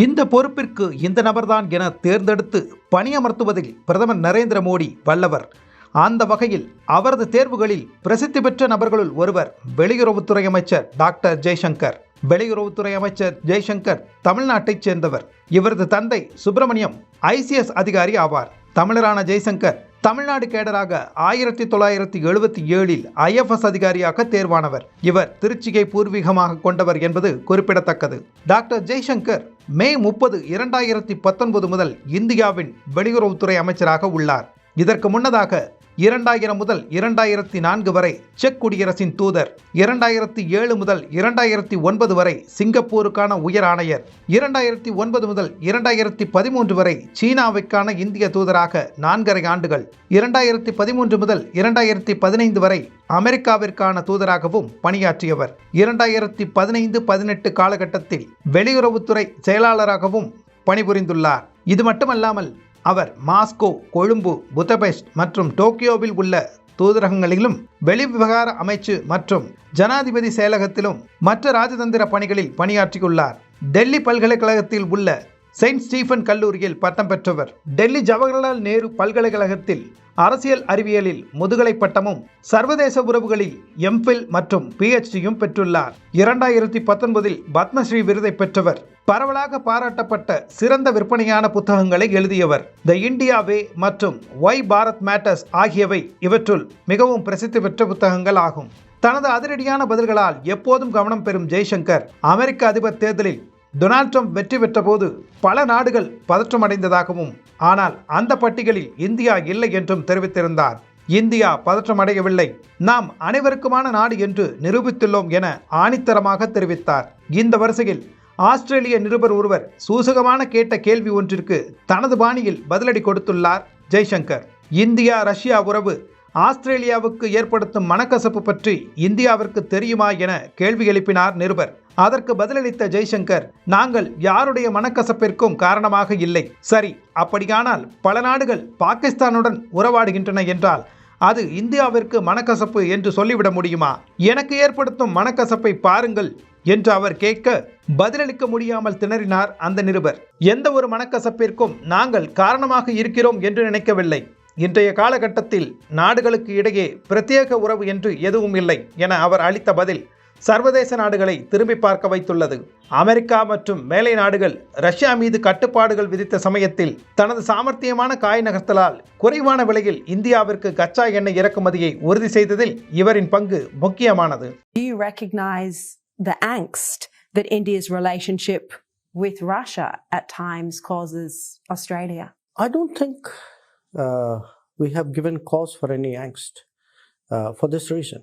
இந்த பொறுப்பிற்கு இந்த நபர்தான் என தேர்ந்தெடுத்து பணியமர்த்துவதில் பிரதமர் நரேந்திர மோடி வல்லவர். அந்த வகையில் அவரது தேர்வுகளில் பிரசித்தி பெற்ற நபர்களுள் ஒருவர் வெளியுறவுத்துறை அமைச்சர் டாக்டர் ஜெய்சங்கர். வெளியுறவுத்துறை அமைச்சர் ஜெய்சங்கர் தமிழ்நாட்டைச் சேர்ந்தவர். இவரது தந்தை சுப்பிரமணியம் ஐசிஎஸ் அதிகாரி ஆவார். தமிழரான ஜெய்சங்கர் தமிழ்நாடு கேடராக ஆயிரத்தி தொள்ளாயிரத்தி எழுபத்தி ஏழில் ஐஎஃப்எஸ் அதிகாரியாக தேர்வானவர். இவர் திருச்சியை பூர்வீகமாக கொண்டவர் என்பது குறிப்பிடத்தக்கது. டாக்டர் ஜெய்சங்கர் மே முப்பது இரண்டாயிரத்தி பத்தொன்பது முதல் இந்தியாவின் வெளியுறவுத்துறை அமைச்சராக உள்ளார். இதற்கு முன்னதாக இரண்டாயிரம் முதல் இரண்டாயிரத்தி நான்கு வரை செக் குடியரசின் தூதர் இரண்டாயிரத்தி ஏழு முதல் இரண்டாயிரத்தி ஒன்பது வரை சிங்கப்பூருக்கான உயர் ஆணையர் இரண்டாயிரத்தி ஒன்பது முதல் இரண்டாயிரத்தி பதிமூன்று வரை சீனாவுக்கான இந்திய தூதராக நான்கரை ஆண்டுகள் இரண்டாயிரத்தி பதிமூன்று முதல் இரண்டாயிரத்தி பதினைந்து வரை அமெரிக்காவிற்கான தூதராகவும் பணியாற்றியவர் இரண்டாயிரத்தி பதினைந்து பதினெட்டு காலகட்டத்தில் வெளியுறவுத்துறை செயலாளராகவும் பணிபுரிந்துள்ளார். இது மட்டுமல்லாமல் அவர் மாஸ்கோ கொழும்பு புதபெஸ்ட் மற்றும் டோக்கியோவில் உள்ள தூதரகங்களிலும் வெளிவிவகார அமைச்சு மற்றும் ஜனாதிபதி செயலகத்திலும் மற்ற ராஜதந்திர பணிகளில் பணியாற்றியுள்ளார். டெல்லி பல்கலைக்கழகத்தில் உள்ள செயின்ட் ஸ்டீஃபன் கல்லூரியில் பட்டம் பெற்றவர். டெல்லி ஜவஹர்லால் நேரு பல்கலைக்கழகத்தில் அரசியல் அறிவியலில் முதுகலை பட்டமும் சர்வதேச உறவுகளில் எம்ஃபில் மற்றும் பிஹெச்டியும் பெற்றுள்ளார். இரண்டாயிரத்தி பத்தொன்பதில் பத்மஸ்ரீ விருதை பெற்றவர். பரவலாக பாராட்டப்பட்ட சிறந்த விற்பனையான புத்தகங்களை எழுதியவர். த இந்தியா வே மற்றும் ஒய் பாரத் மேட்டர்ஸ் ஆகியவை இவற்றுள் மிகவும் பிரசித்தி பெற்ற புத்தகங்கள் ஆகும். தனது அதிரடியான பதில்களால் எப்போதும் கவனம் பெறும் ஜெய்சங்கர் அமெரிக்க அதிபர் தேர்தலில் டொனால்ட் ட்ரம்ப் வெற்றி பெற்றபோது பல நாடுகள் பதற்றமடைந்ததாகவும் ஆனால் அந்த பட்டியலில் இந்தியா இல்லை என்றும் தெரிவித்திருந்தார். இந்தியா பதற்றமடையவில்லை. நாம் அனைவருக்குமான நாடு என்று நிரூபித்துள்ளோம் என ஆணித்தரமாக தெரிவித்தார். இந்த வரிசையில் ஆஸ்திரேலிய நிருபர் ஒருவர் சூசகமான கேட்ட கேள்வி ஒன்றிற்கு தனது பாணியில் பதிலடி கொடுத்துள்ளார் ஜெய்சங்கர். இந்தியா ரஷ்யா உறவு ஆஸ்திரேலியாவுக்கு ஏற்படுத்தும் மனக்கசப்பு பற்றி இந்தியாவிற்கு தெரியுமா என கேள்வி எழுப்பினார் நிருபர். அதற்கு பதிலளித்த ஜெய்சங்கர் நாங்கள் யாருடைய மனக்கசப்பிற்கும் காரணமாக இல்லை. சரி அப்படியானால் பல நாடுகள் பாகிஸ்தானுடன் உறவாடுகின்றன என்றால் அது இந்தியாவிற்கு மனக்கசப்பு என்று சொல்லிவிட முடியுமா? எனக்கு ஏற்படுத்தும் மனக்கசப்பை பாருங்கள் என்று அவர் கேட்க பதிலளிக்க முடியாமல் திணறினார் அந்த நிருபர். எந்த ஒரு மனக்கசப்பிற்கும் நாங்கள் காரணமாக இருக்கிறோம் என்று நினைக்கவில்லை. இன்றைய காலகட்டத்தில் நாடுகளுக்கு இடையே பிரத்யேக உறவு என்று எதுவும் இல்லை என அவர் அளித்த பதில். சர்வதேச நாடுகளை திரும்பி பார்க்க வைத்துள்ளது அமெரிக்கா மற்றும் மேலை நாடுகள் ரஷ்யா மீது கட்டுப்பாடுகள் விதித்த சமயத்தில் தனது சாமர்த்தியமான காய் நகர்த்தலால் குறைவான விலையில் இந்தியாவிற்கு கச்சா எண்ணெய் இறக்குமதியை உறுதி செய்ததில் இவரின் பங்கு முக்கியமானது Do you recognize the angst that India's relationship with Russia at times causes Australia? I don't think uh, we have given cause for any angst uh, for this reason.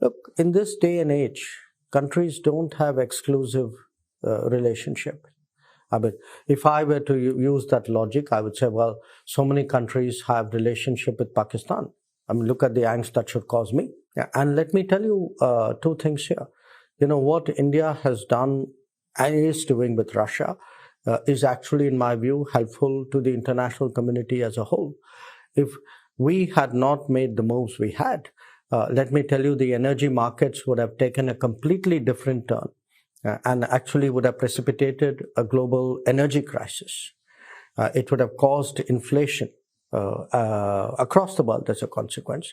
Look, in this day and age, countries don't have exclusive uh, relationship. I mean, if I were to use that logic, I would say, well, so many countries have relationship with Pakistan. I mean, look at the angst that should cause me. And let me tell you uh, two things here. You know what India has done and is doing with Russia uh, is actually, in my view, helpful to the international community as a whole. If we had not made the moves we had, uh, let me tell you, the energy markets would have taken a completely different turn uh, and actually would have precipitated a global energy crisis. Uh, it would have caused inflation uh, uh, across the world as a consequence.